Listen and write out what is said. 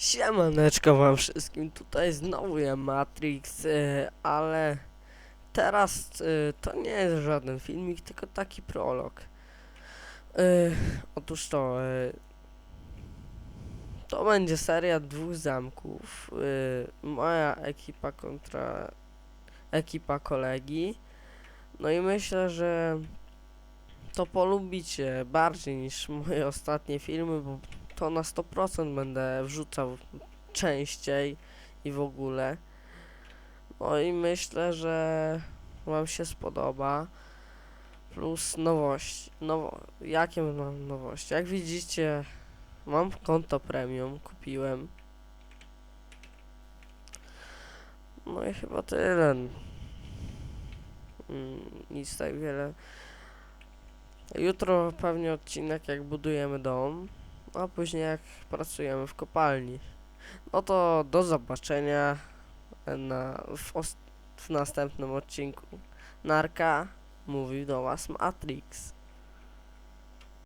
Siemaneczko wam wszystkim, tutaj znowu ja Matrix, y, ale teraz y, to nie jest żaden filmik, tylko taki prolog. Y, otóż to, to będzie seria dwóch zamków, moja ekipa kontra ekipa kolegi, no i myślę, że to polubicie bardziej niż moje ostatnie filmy, bo to na 100% będę wrzucał częściej i w ogóle. No i myślę, że Wam się spodoba. Plus nowości. Nowo jakie mam nowości? Jak widzicie, mam konto premium, kupiłem. No i chyba tyle. Mm, Nic tak wiele. Jutro pewnie odcinek jak budujemy dom, a później jak pracujemy w kopalni. No to do zobaczenia na, w, w następnym odcinku. Narka mówił do Was Matrix.